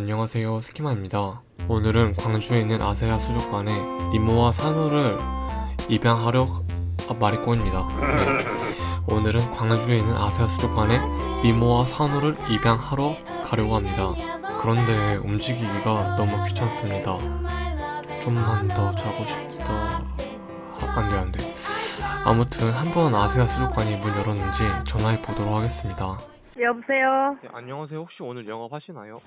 안녕하세요 스키마입니다. 오늘은 광주에 있는 아세아 수족관에 니모와 산호를 입양하려 아, 말이 꼬입니다. 네. 오늘은 광주에 있는 아세아 수족관에 니모와 산호를 입양하러 가려고 합니다. 그런데 움직이기가 너무 귀찮습니다. 좀만 더 자고 싶다. 아, 안돼 안돼. 아무튼 한번 아세아 수족관이 문 열었는지 전화해 보도록 하겠습니다. 여보세요. 네, 안녕하세요. 혹시 오늘 영업하시나요?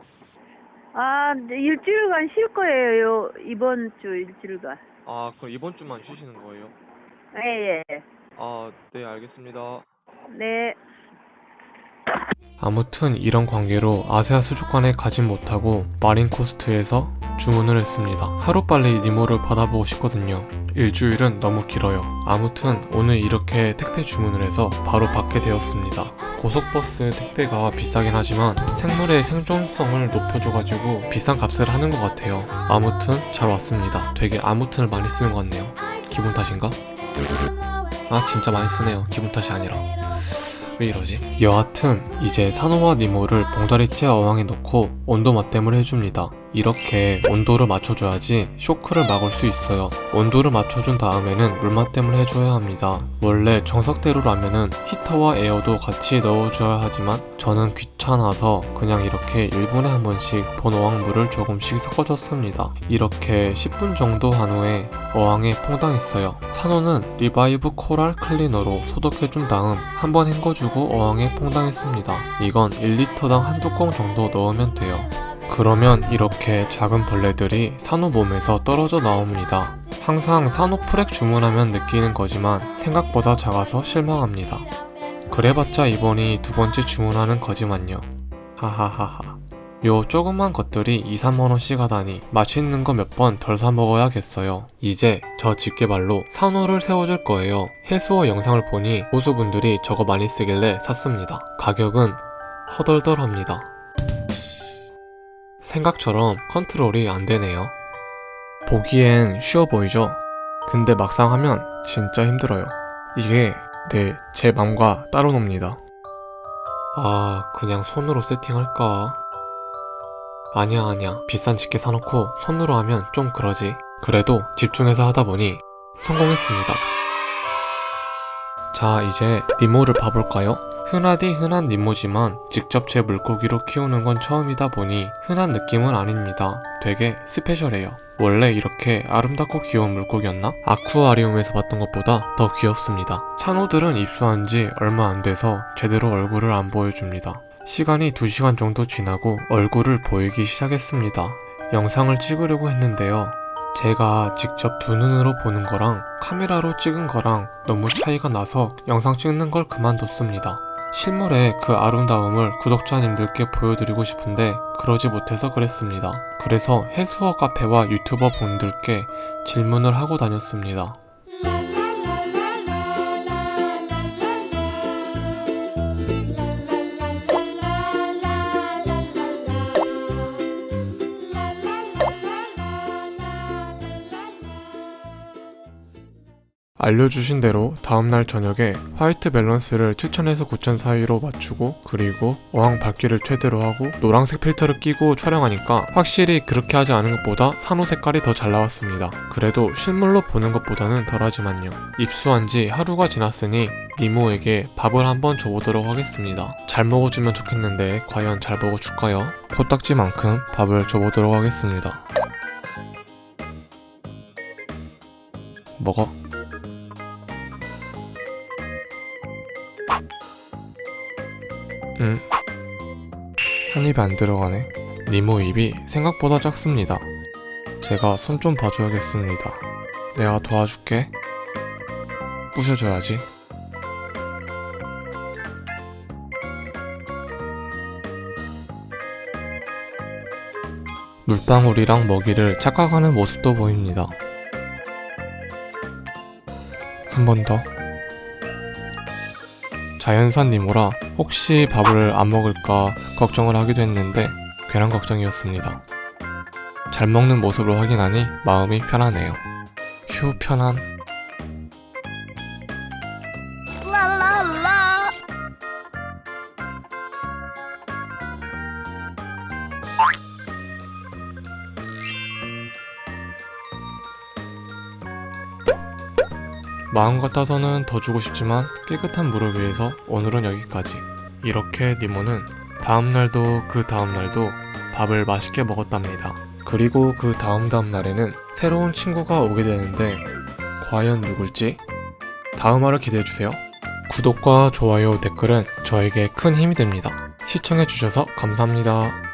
아, 이제 일주일간 쉴 거예요. 이번 주 일주일간. 아 그럼 이번 주만 쉬시는 거예요? 예, 예. 아, 네, 알겠습니다. 네. 아무튼 이런 관계로 아세아 수족관에 가진 못하고 마린코스트에서 주문을 했습니다. 하루빨리 니모를 받아보고 싶거든요. 일주일은 너무 길어요. 아무튼 오늘 이렇게 택배 주문을 해서 바로 받게 되었습니다. 고속버스 택배가 비싸긴 하지만 생물의 생존성을 높여줘가지고 비싼 값을 하는 것 같아요. 아무튼 잘 왔습니다. 되게 아무튼을 많이 쓰는 것 같네요. 기분 탓인가? 아 진짜 많이 쓰네요. 기분 탓이 아니라. 왜 이러지? 여하튼 이제 산호와 니모를 봉다리째 어항에 넣고 온도 맞댐을 해줍니다. 이렇게 온도를 맞춰줘야지 쇼크를 막을 수 있어요. 온도를 맞춰준 다음에는 물맛댐을 해줘야 합니다. 원래 정석대로라면은 히터와 에어도 같이 넣어줘야 하지만 저는 귀찮아서 그냥 이렇게 1분에 한 번씩 본 어항물을 조금씩 섞어줬습니다. 이렇게 10분 정도 한 후에 어항에 퐁당했어요. 산호는 리바이브 코랄 클리너로 소독해준 다음 한번 헹궈주고 어항에 퐁당했습니다. 이건 1리터당 한 뚜껑 정도 넣으면 돼요. 그러면 이렇게 작은 벌레들이 산호 몸에서 떨어져 나옵니다. 항상 산호 프렉 주문하면 느끼는 거지만 생각보다 작아서 실망합니다. 그래봤자 이번이 두 번째 주문하는 거지만요. 하하하하. 요 조그만 것들이 2, 3만원씩 하다니 맛있는 거 몇 번 덜 사 먹어야겠어요. 이제 저 집게발로 산호를 세워줄 거예요. 해수어 영상을 보니 호수분들이 저거 많이 쓰길래 샀습니다. 가격은 허덜덜합니다. 생각처럼 컨트롤이 안 되네요. 보기엔 쉬워 보이죠? 근데 막상 하면 진짜 힘들어요. 이게 네, 제 맘과 따로 놉니다. 아, 그냥 손으로 세팅할까? 아니야, 아니야. 비싼 집게 사놓고 손으로 하면 좀 그러지. 그래도 집중해서 하다 보니 성공했습니다. 자, 이제 니모를 봐볼까요? 흔하디 흔한 니모지만 직접 제 물고기로 키우는 건 처음이다 보니 흔한 느낌은 아닙니다. 되게 스페셜해요. 원래 이렇게 아름답고 귀여운 물고기였나? 아쿠아리움에서 봤던 것보다 더 귀엽습니다. 찬호들은 입수한 지 얼마 안 돼서 제대로 얼굴을 안 보여줍니다. 시간이 2시간 정도 지나고 얼굴을 보이기 시작했습니다. 영상을 찍으려고 했는데요. 제가 직접 두 눈으로 보는 거랑 카메라로 찍은 거랑 너무 차이가 나서 영상 찍는 걸 그만뒀습니다. 실물의 그 아름다움을 구독자님들께 보여드리고 싶은데 그러지 못해서 그랬습니다. 그래서 해수어 카페와 유튜버 분들께 질문을 하고 다녔습니다. 알려주신 대로 다음날 저녁에 화이트 밸런스를 7천에서 9천 사이로 맞추고 그리고 어항 밝기를 최대로 하고 노란색 필터를 끼고 촬영하니까 확실히 그렇게 하지 않은 것보다 산호 색깔이 더 잘 나왔습니다. 그래도 실물로 보는 것보다는 덜하지만요. 입수한 지 하루가 지났으니 니모에게 밥을 한번 줘보도록 하겠습니다. 잘 먹어주면 좋겠는데 과연 잘 먹어줄까요? 코딱지만큼 밥을 줘보도록 하겠습니다. 먹어. 응. 한 입에 안 들어가네. 니모 입이 생각보다 작습니다. 제가 손 좀 봐줘야겠습니다. 내가 도와줄게. 부셔줘야지. 물방울이랑 먹이를 착각하는 모습도 보입니다. 한 번 더. 자연산 니모라 혹시 밥을 안 먹을까 걱정을 하기도 했는데 괜한 걱정이었습니다. 잘 먹는 모습을 확인하니 마음이 편하네요. 휴 편한. 마음 같아서는 더 주고 싶지만 깨끗한 물을 위해서 오늘은 여기까지. 이렇게 니모는 다음날도 그 다음날도 밥을 맛있게 먹었답니다. 그리고 그 다음 다음 날에는 새로운 친구가 오게 되는데 과연 누굴지 다음 화를 기대해 주세요. 구독과 좋아요, 댓글은 저에게 큰 힘이 됩니다. 시청해 주셔서 감사합니다.